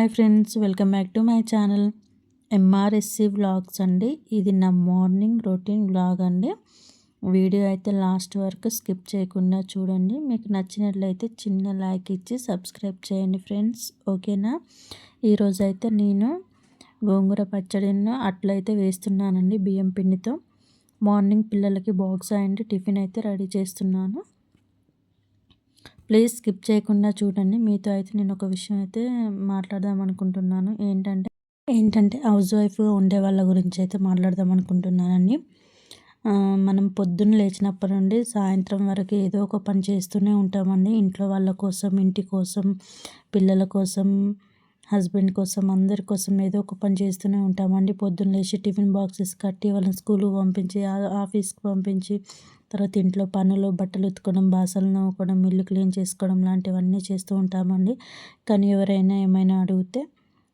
Hi friends welcome back to my channel M R S C vlogs అండి. ఇది నా morning routine vlog అండి. Video అయితే last వరకు స్కిప్ చేయకుండా చూడండి. మీకు నచ్చినట్లయితే చిన్న లైక్ ఇచ్చి సబ్స్క్రైబ్ చేయండి ఫ్రెండ్స్. ఓకేనా? ఈరోజు అయితే నేను గోంగూర పచ్చడిను అట్లయితే వేస్తున్నానండి బియ్యం పిండితో. మార్నింగ్ పిల్లలకి బాక్స్ అండ్ టిఫిన్ అయితే రెడీ చేస్తున్నాను. ప్లీజ్ స్కిప్ చేయకుండా చూడండి. మీతో అయితే నేను ఒక విషయం అయితే మాట్లాడదాం అనుకుంటున్నాను. ఏంటంటే ఏంటంటే హౌస్ వైఫ్గా ఉండే వాళ్ళ గురించి అయితే మాట్లాడదాం అనుకుంటున్నానండి మనం పొద్దున్న లేచినప్పటి నుండి సాయంత్రం వరకు ఏదో ఒక పని చేస్తూనే ఉంటామండి. ఇంట్లో వాళ్ళ కోసం ఇంటి కోసం పిల్లల కోసం హస్బెండ్ కోసం అందరి కోసం ఏదో ఒక పని చేస్తూనే ఉంటామండి పొద్దున్న లేచి టిఫిన్ బాక్సెస్ కట్టి వాళ్ళని స్కూల్కి పంపించి ఆఫీస్కి పంపించి తర్వాత ఇంట్లో పనులు బట్టలు ఉతుకోవడం బాసలు నవ్వుకోవడం ఇల్లు క్లీన్ చేసుకోవడం లాంటివన్నీ చేస్తూ ఉంటామండి. కానీ ఎవరైనా ఏమైనా అడిగితే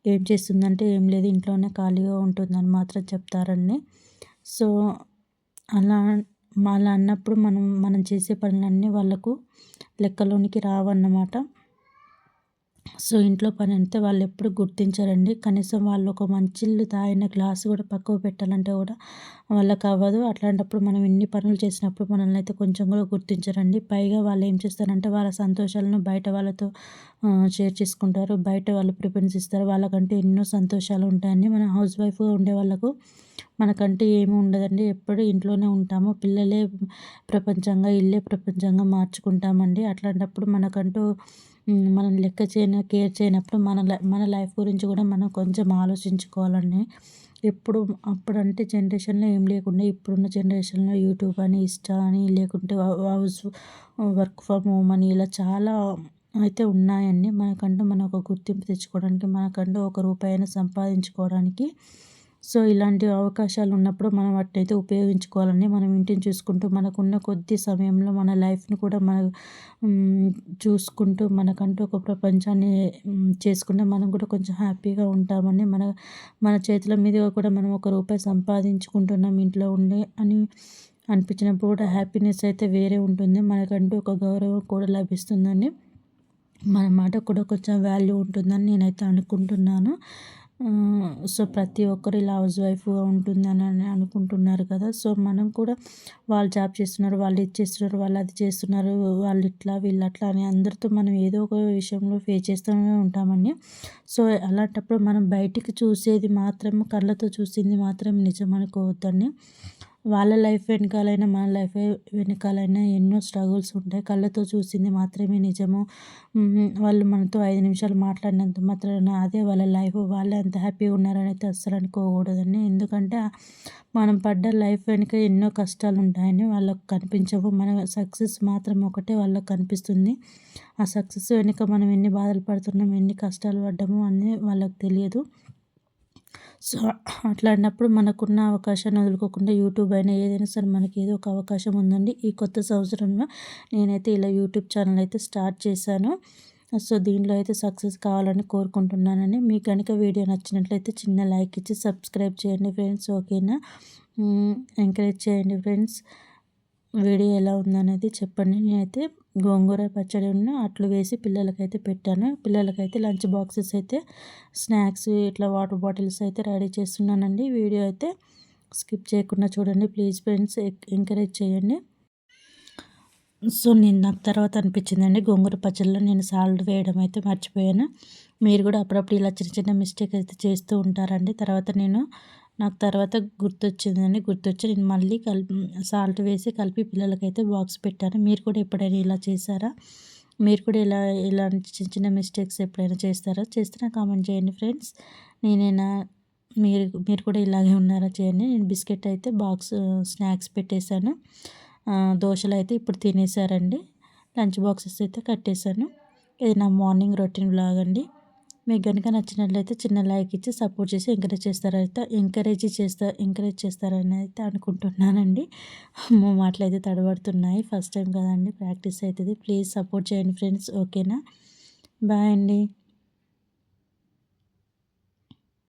ఏం చేస్తుందంటే ఏం లేదు ఇంట్లోనే ఖాళీగా ఉంటుందని మాత్రం చెప్తారండి. సో అలా అలా అన్నప్పుడు మనం మనం చేసే పనులన్నీ వాళ్ళకు లెక్కలోనికి రావన్నమాట. సో ఇంట్లో పని అంటే వాళ్ళు ఎప్పుడు గుర్తించరండి. కనీసం వాళ్ళు ఒక మంచిళ్ళు తాగిన గ్లాస్ కూడా పక్కకు పెట్టాలంటే కూడా వాళ్ళకి అవ్వదు అట్లాంటప్పుడు మనం ఎన్ని పనులు చేసినప్పుడు మనల్ని అయితే కొంచెం కూడా గుర్తించరండి. పైగా వాళ్ళు ఏం చేస్తారంటే వాళ్ళ సంతోషాలను బయట వాళ్ళతో షేర్ చేసుకుంటారు. బయట వాళ్ళు ప్రిఫరెన్స్ ఇస్తారు. వాళ్ళకంటే ఎన్నో సంతోషాలు ఉంటాయండి. మన హౌస్ వైఫ్గా ఉండే వాళ్ళకు మనకంటే ఏమీ ఉండదండి. ఎప్పుడు ఇంట్లోనే ఉంటాము. పిల్లలే ప్రపంచంగా ఇల్లే ప్రపంచంగా మార్చుకుంటామండి. అట్లాంటప్పుడు మనకంటూ మనం లెక్క చేయని కేర్ చేయనప్పుడు మన మన లైఫ్ గురించి కూడా మనం కొంచెం ఆలోచించుకోవాలండి. ఎప్పుడు అప్పుడంటే జనరేషన్లో ఏం లేకుండా ఇప్పుడున్న జనరేషన్లో యూట్యూబ్ అని ఇష్టా అని లేకుంటే హౌస్ వర్క్ ఫ్రమ్ హోమ్ అని ఇలా చాలా అయితే ఉన్నాయండి. మనకంటూ మనం ఒక గుర్తింపు తెచ్చుకోవడానికి మనకంటూ ఒక రూపాయిని సంపాదించుకోవడానికి సో ఇలాంటి అవకాశాలు ఉన్నప్పుడు మనం వాటినైతే ఉపయోగించుకోవాలని మనం ఇంటిని చూసుకుంటూ మనకున్న కొద్ది సమయంలో మన లైఫ్ని కూడా మన చూసుకుంటూ మనకంటూ ఒక ప్రపంచాన్ని చేసుకుంటే మనం కూడా కొంచెం హ్యాపీగా ఉంటామని మన మన చేతుల మీదుగా కూడా మనం ఒక రూపాయి సంపాదించుకుంటున్నాం ఇంట్లో ఉండే అని అనిపించినప్పుడు కూడా హ్యాపీనెస్ అయితే వేరే ఉంటుంది. మనకంటూ ఒక గౌరవం కూడా లభిస్తుందని మన మాట కూడా కొంచెం వాల్యూ ఉంటుందని నేనైతే అనుకుంటున్నాను. సో ప్రతి ఒక్కరు ఇలా హౌస్ వైఫ్గా ఉంటుందని అని అనుకుంటున్నారు కదా. సో మనం కూడా వాళ్ళు జాబ్ చేస్తున్నారు వాళ్ళు ఇది చేస్తున్నారు వాళ్ళు అది చేస్తున్నారు వాళ్ళు ఇట్లా వీళ్ళు అట్లా అని అందరితో మనం ఏదో ఒక విషయంలో ఫేస్ చేస్తూనే ఉంటామండి సో అలాంటప్పుడు మనం బయటికి చూసేది మాత్రం కళ్ళతో చూసింది మాత్రం నిజం అనుకోవద్దండి వాళ్ళ లైఫ్ వెనకాలైనా మన లైఫ్ వెనకాలైనా ఎన్నో స్ట్రగుల్స్ ఉంటాయి. కళ్ళతో చూసింది మాత్రమే నిజము? వాళ్ళు మనతో ఐదు నిమిషాలు మాట్లాడినంత మాత్రాన అదే వాళ్ళ లైఫ్. వాళ్ళే అంత హ్యాపీగా ఉన్నారని అయితే అస్సలు అనుకోకూడదండి. ఎందుకంటే మనం పడ్డ లైఫ్ వెనుక ఎన్నో కష్టాలు ఉంటాయని వాళ్ళకు కనిపించవు. మన సక్సెస్ మాత్రం ఒకటే వాళ్ళకి కనిపిస్తుంది. ఆ సక్సెస్ వెనుక మనం ఎన్ని బాధలు పడుతున్నాం ఎన్ని కష్టాలు పడ్డాము అన్నీ వాళ్ళకి తెలియదు. సో అట్లాంటప్పుడు మనకున్న అవకాశాన్ని వదులుకోకుండా యూట్యూబ్ అయినా ఏదైనా సరే మనకి ఏదో ఒక అవకాశం ఉందండి. ఈ కొత్త సంవత్సరంలో నేనైతే ఇలా యూట్యూబ్ ఛానల్ అయితే స్టార్ట్ చేశాను. సో దీనిలో అయితే సక్సెస్ కావాలని కోరుకుంటున్నానని మీకు కనుక వీడియో నచ్చినట్లయితే చిన్న లైక్ ఇచ్చి సబ్స్క్రైబ్ చేయండి ఫ్రెండ్స్. ఓకేనా? ఎంకరేజ్ చేయండి ఫ్రెండ్స్. వీడియో ఎలా ఉందనేది చెప్పండి. నేనైతే గోంగూర పచ్చడి ఉన్న అట్లు వేసి పిల్లలకైతే పెట్టాను. పిల్లలకైతే లంచ్ బాక్సెస్ అయితే స్నాక్స్ ఇట్లా వాటర్ బాటిల్స్ అయితే రెడీ చేస్తున్నానండి. వీడియో అయితే స్కిప్ చేయకుండా చూడండి. ప్లీజ్ ఫ్రెండ్స్ ఎంకరేజ్ చేయండి. సో నేను నాకు తర్వాత అనిపించిందండి గోంగూర పచ్చడిలో నేను సాల్ట్ వేయడం అయితే మర్చిపోయాను. మీరు కూడా అప్పుడప్పుడు ఇలా చిన్న చిన్న మిస్టేక్ అయితే చేస్తూ ఉంటారండి. తర్వాత నేను నాకు తర్వాత గుర్తొచ్చిందని గుర్తొచ్చి నేను మళ్ళీ కలిపి సాల్ట్ వేసి కలిపి పిల్లలకైతే బాక్స్ పెట్టాను. మీరు కూడా ఎప్పుడైనా ఇలా చేశారా? మీరు కూడా ఇలా ఇలాంటి చిన్న చిన్న మిస్టేక్స్ ఎప్పుడైనా చేస్తారా? చేస్తే కామెంట్ చేయండి ఫ్రెండ్స్. నేనైనా మీరు మీరు కూడా ఇలాగే ఉన్నారా చేయండి. నేను బిస్కెట్ అయితే బాక్స్ స్నాక్స్ పెట్టేశాను. దోశలు అయితే ఇప్పుడు తినేసారండి లంచ్ బాక్సెస్ అయితే కట్టేశాను. ఇది నా మార్నింగ్ రొటీన్ బ్లాగ్ అండి. మీకు కనుక నచ్చినట్లయితే చిన్న లైక్ ఇచ్చి సపోర్ట్ చేసి ఎంకరేజ్ చేస్తారైతే ఎంకరేజ్ చేస్తా ఎంకరేజ్ చేస్తారని అయితే అనుకుంటున్నానండి. మా మాటలు అయితే తడబడుతున్నాయి. ఫస్ట్ టైం కదండి ప్రాక్టీస్ అవుతుంది ప్లీజ్ సపోర్ట్ చేయండి ఫ్రెండ్స్. ఓకేనా? బాయ్ అండి.